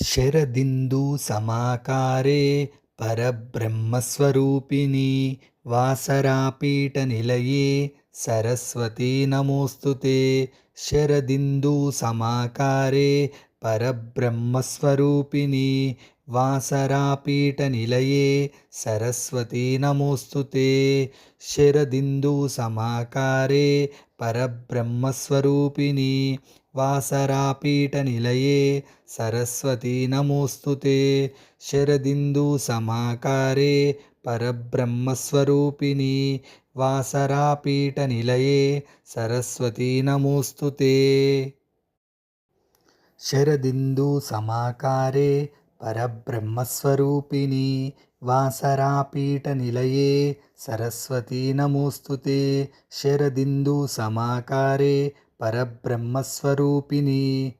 శరదిందు సమాకారే పరబ్రహ్మస్వరూపిణి వాసరాపీఠ నిలయే సరస్వతీ నమోస్తుతే శరదిందు సమాకారే పరబ్రహ్మస్వరూపిణి వాసరాపీఠ నిలయే సరస్వతీ నమోస్తుతే శరదిందు సమాకారే పరబ్రహ్మస్వరూపిణి వాసరాపీఠ నిలయే సరస్వతీ నమోస్తుతే శరదిందు సమాకారే పరబ్రహ్మస్వరూపిణి వాసరాపీఠ నిలయే సరస్వతీ నమోస్తుతే శరదిందు సమాకారే పరబ్రహ్మస్వరూపిణి పరబ్రహ్మస్వరూపిణి.